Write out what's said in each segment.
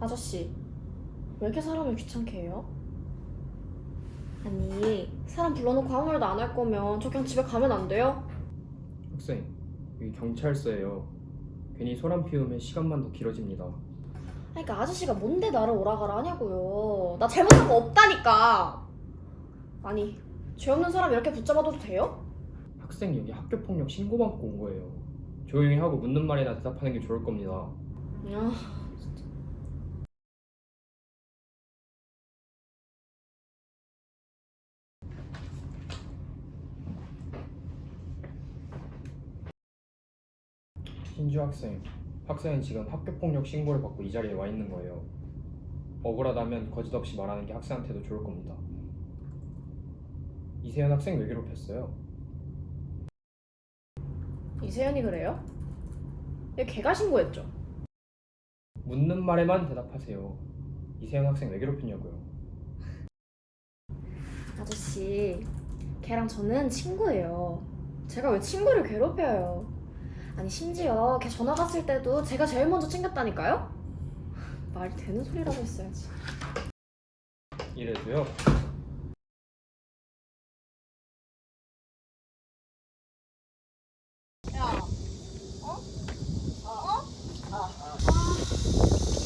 아저씨, 왜 이렇게 사람을 귀찮게 해요? 아니, 사람 불러놓고 아무 말도 안 할 거면 저 그냥 집에 가면 안 돼요? 학생, 여기 경찰서예요. 괜히 소란 피우면 시간만 더 길어집니다. 아니, 그러니까 아저씨가 뭔데 나를 오라 가라 하냐고요. 나 잘못한 거 없다니까. 아니, 죄 없는 사람 이렇게 붙잡아둬도 돼요? 학생 여기 학교 폭력 신고 받고 온 거예요. 조용히 하고 묻는 말이나 대답하는 게 좋을 겁니다. 아, 신주 학생, 학생은 지금 학교 폭력 신고를 받고 이 자리에 와 있는 거예요. 억울하다면 거짓 없이 말하는 게 학생한테도 좋을 겁니다. 이세현 학생 왜 괴롭혔어요? 이세연이 그래요? 얘 걔가 신고했죠? 묻는 말에만 대답하세요. 이세현 학생 왜 괴롭혔냐고요? 아저씨, 걔랑 저는 친구예요. 제가 왜 친구를 괴롭혀요? 아니, 심지어 걔 전화 갔을 때도 제가 제일 먼저 챙겼다니까요? 말이 되는 소리라고 했어야지. 이래도요.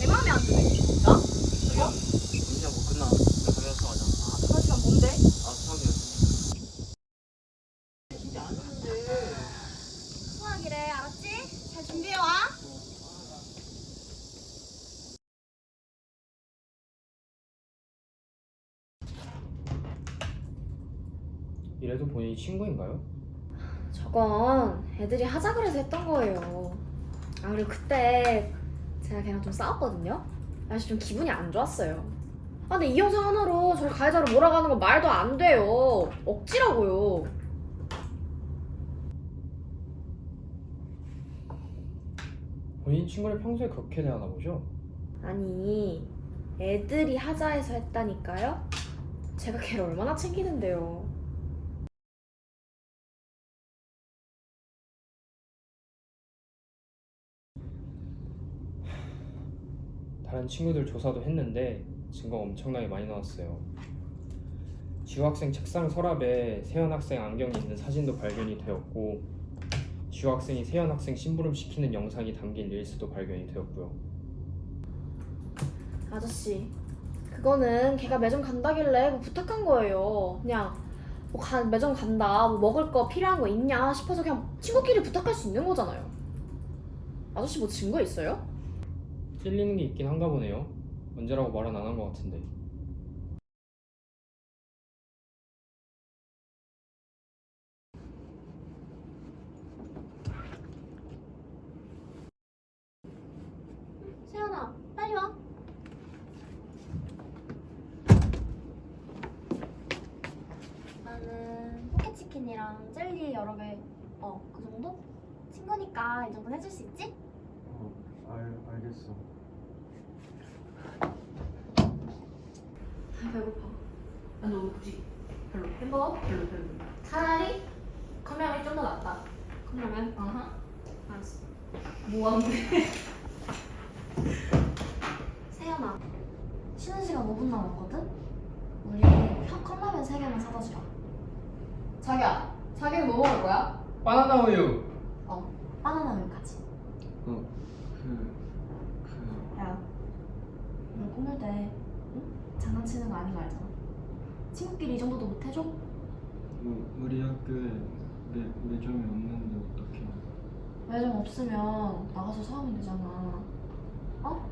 내 맘에 안 드네, 진짜? 진짜 뭐 끝나 가면서 하자 그 시간 뭔데? 아 수학이야 진짜 안 되는데 수학이래, 알았지? 잘 준비해와. 이래도 본인이 친구인가요? 저건 애들이 하자 그래서 했던 거예요. 아, 그리고 그때 제가 걔랑 좀 싸웠거든요? 사실 좀 기분이 안 좋았어요. 아, 근데 이 영상 하나로 저를 가해자로 몰아가는 건 말도 안 돼요. 억지라고요. 본인 친구를 평소에 그렇게 대하나 보죠? 아니, 애들이 하자 해서 했다니까요? 제가 걔를 얼마나 챙기는데요. 다른 친구들 조사도 했는데 증거가 엄청나게 많이 나왔어요. 지우 학생 책상 서랍에 세연 학생 안경이 있는 사진도 발견이 되었고 지우 학생이 세연 학생 심부름 시키는 영상이 담긴 릴스도 발견이 되었고요. 아저씨, 그거는 걔가 매점 간다길래 뭐 부탁한 거예요. 그냥 뭐 가- 매점 간다, 뭐 먹을 거 필요한 거 있냐 싶어서 그냥 친구끼리 부탁할 수 있는 거잖아요. 아저씨 뭐 증거 있어요? 찔리는 게 있긴 한가 보네요. 언제라고 말은 안 한 것 같은데. 세연아, 빨리 와. 나는 포켓치킨이랑 젤리 여러 개, 어, 그 정도? 친구니까 이 정도는 해줄 수 있지? 어 알, 알겠어 아, 배고파. 아니 너무 굳이 별로. 햄버거? 별로 별로. 차라리 컵라면이 좀 더 낫다. 컵라면? 어허. 알았어. 뭐 하는데? 세연아, 쉬는 시간 5분 남았거든? 우리 편 컵라면 3개만 사다 주라. 자기야, 자기는 뭐 먹을 거야? 바나나 우유. 어, 바나나 우유까지. 그... 그... 야, 오늘 꾸밀 때 응? 장난치는 거 아닌 거 알잖아. 친구끼리 이 정도도 못 해줘? 그 우리 학교에 매, 매점이 없는데 어떡해 매점 없으면 나가서 사오면 되잖아. 어?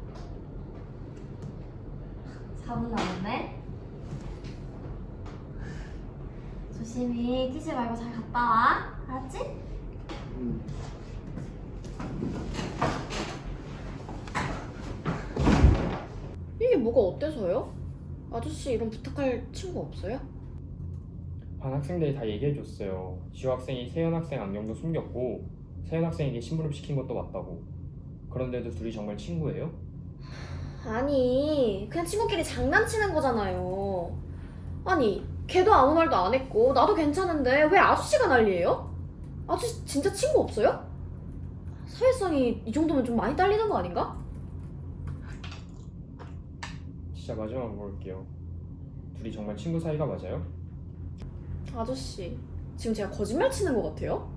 4분 남았네. 조심히 뛰지 말고 잘 갔다 와. 알았지? 응 이게 뭐가 어때서요? 아저씨 이런 부탁할 친구 없어요? 반 학생들이 다 얘기해줬어요. 지우 학생이 세연 학생 안경도 숨겼고 세연 학생에게 심부름 시킨 것도 맞다고. 그런데도 둘이 정말 친구예요? 아니, 그냥 친구끼리 장난치는 거잖아요. 아니, 걔도 아무 말도 안 했고 나도 괜찮은데 왜 아저씨가 난리예요? 아저씨 진짜 친구 없어요? 사회성이 이 정도면 좀 많이 딸리는 거 아닌가? 진짜 마지막으로 물을게요. 둘이 정말 친구 사이가 맞아요? 아저씨, 지금 제가 거짓말 치는 것 같아요?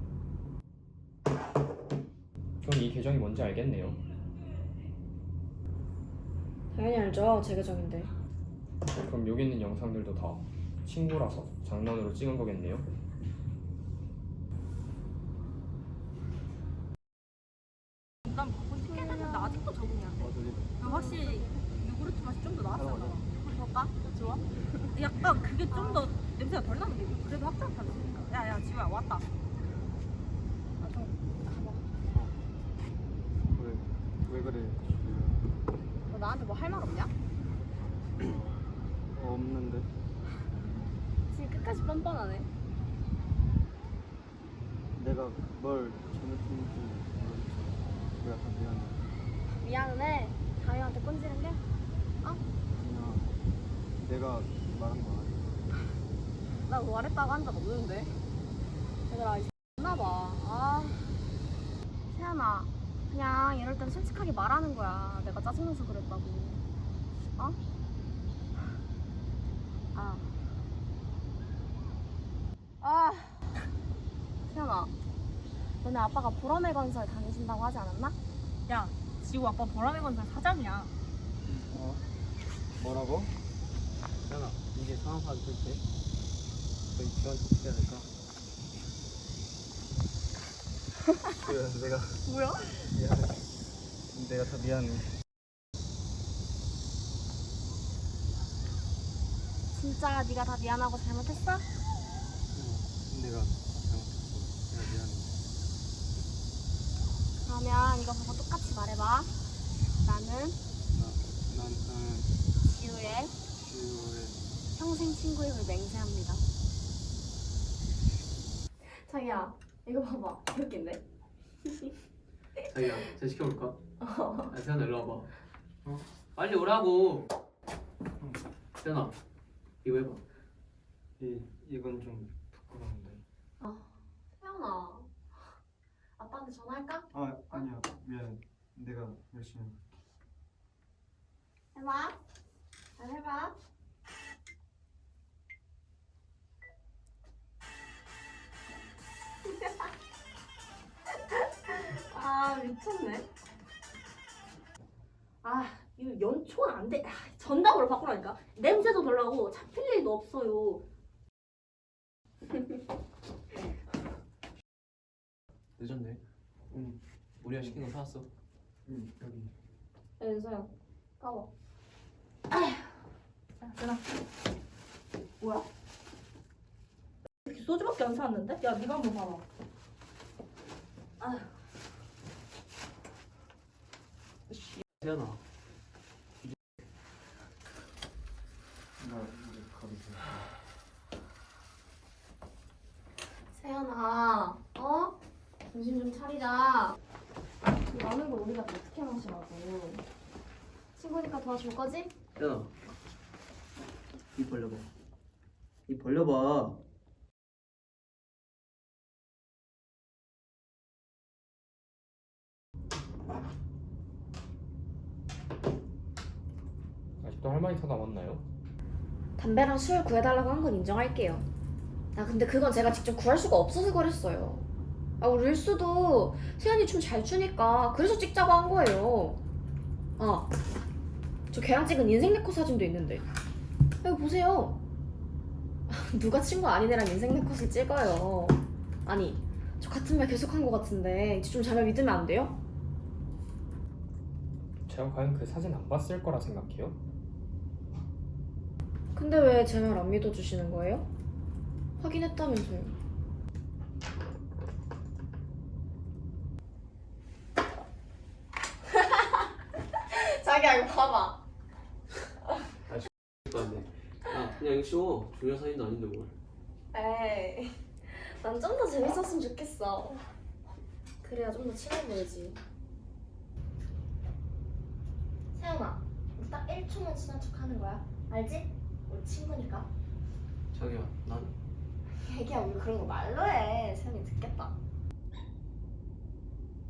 전이 계정이 뭔지 알겠네요. 당연히 알죠. 제 계정인데. 그럼 여기 있는 영상들도 다 친구라서 장난으로 찍은 거겠네요. 난 바꾼 지 꽤됐는데 아직도 적응이 안 돼. 확실히 요구르트 맛이 좀 더 나았어. 먹까? 좋아? 약간 그게 좀 더 냄새가 덜 나는 게 그래도 확실히 다르니까. 야야 지우야 왔다. 아, 좀 가봐. 왜, 왜 그래? 너 나한테 뭐 할 말 없냐? 어, 없는데. 지금 끝까지 뻔뻔하네. 내가 뭘 잘못했는지 모르겠어. 내가 다 미안해. 미안해. 다이한테 꼰지는 게? 아니야. 내가 말한 거 아니야. 나뭐 말했다고 한 적 없는데. 얘들아 이제 나봐. 아. 세연아, 그냥 이럴 땐 솔직하게 말하는 거야. 내가 짜증나서 그랬다고. 어? 아. 아. 세연아, 너네 아빠가 보라매 건설 다니신다고 하지 않았나? 야, 지우 아빠 보라매 건설 사장이야. 어? 뭐라고? 현아, 이게 상황 파악될 때? 저희 지원자 어떻게 해야 될까? 그 내가 뭐야? 미안해. 내가 다 미안해. 진짜 네가 다 미안하고 잘못했어? 응, 내가 잘못했어. 내가 미안해. 그러면 이거 보고 똑같이 말해봐. 나는 나, 난, 나는 지우의 평생 친구임을 맹세합니다. 자기야, 이거 봐봐. 귀엽긴데? 자기야, 잘 시켜볼까? 야, 세연아 일로 와봐. 어? 빨리 오라고. 세연아, 이거 해봐. 이 이건 좀 부끄러운데. 태연아, 아빠한테 전화할까? 아 아니야 미안해. 내가 열심히. 해봐. 잘 해봐. 아 미쳤네. 아 이거 연초는 안 돼. 아, 전답으로 바꾸라니까. 냄새도 덜 나고 잡힐 일도 없어요. 늦었네. 응, 우리가 시킨 거 사왔어. 응 여기. 야, 윤서야, 까 봐. 전화. 뭐야? 이렇게 소주밖에 안 사왔는데? 야 네가 한번 봐봐. 세연아, 나 이제 가도 돼. 세연아, 어? 정신 좀 차리자. 이 많은 걸 우리가 또 어떻게 마시라고. 친구니까 도와줄 거지? 세연아, 입 벌려봐. 입 벌려봐. 아직도 할 말이 더 남았나요? 담배랑 술 구해달라고 한 건 인정할게요. 아 근데 그건 제가 직접 구할 수가 없어서 그랬어요. 아 우리 릴수도 세연이 춤 잘 추니까 그래서 찍자고 한 거예요. 아, 저 걔랑 찍은 인생 네컷 사진도 있는데. 여기 보세요. 누가 친구 아닌 애랑 인생 네컷을 찍어요. 아니, 저 같은 말 계속 한 것 같은데 이제 좀 제발 믿으면 안 돼요? 제가 과연 그 사진 안 봤을 거라 생각해요? 근데 왜 제 말 안 믿어주시는 거예요? 확인했다면서요. 자기야 이거 봐봐. 맞네. 야, 그냥 이거 쉬워. 중요한 사진도 아닌데 뭘. 에이, 난 좀 더 재밌었으면 좋겠어. 그래야 좀 더 친해 보이지. 세영아, 우리 딱 1초만 친한 척 하는 거야. 알지? 우리 친구니까. 자기야, 난 애기야, 우리 그런 거 말로 해. 세영이 듣겠다.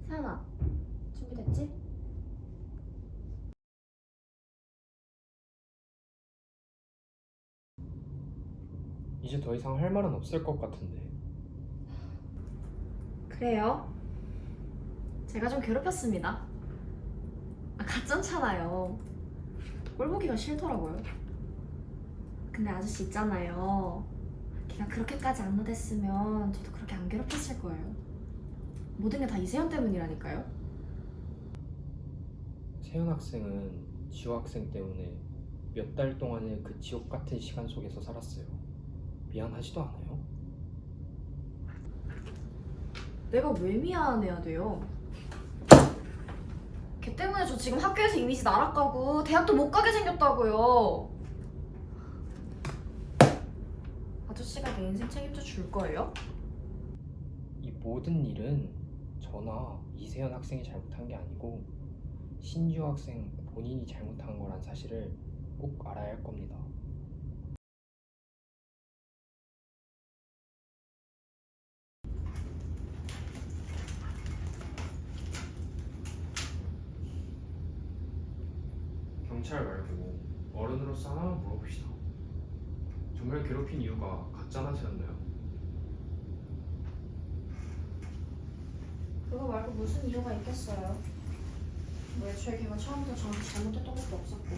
세영아, 준비됐지? 이제 더 이상 할 말은 없을 것 같은데. 그래요? 제가 좀 괴롭혔습니다. 아, 가짠잖아요. 꼴 보기가 싫더라고요. 근데 아저씨 있잖아요. 걔가 그렇게까지 안 나댔으면 저도 그렇게 안 괴롭혔을 거예요. 모든 게 다 이세연 때문이라니까요. 세연 학생은 지호 학생 때문에 몇 달 동안의 그 지옥 같은 시간 속에서 살았어요. 미안하지도 않아요? 내가 왜 미안해야 돼요? 걔 때문에 저 지금 학교에서 이미지 날아가고 대학도 못 가게 생겼다고요. 아저씨가 내 인생 책임져 줄 거예요? 이 모든 일은 저나 이세연 학생이 잘못한 게 아니고 신지호 학생 본인이 잘못한 거란 사실을 꼭 알아야 할 겁니다. 경찰 말고 어른으로서 하나만 물어봅시다. 정말 괴롭힌 이유가 가짜나세였나요? 그거 말고 무슨 이유가 있겠어요? 뭐 애초에 걔가 처음부터 저한테 잘못했던 것도 없었고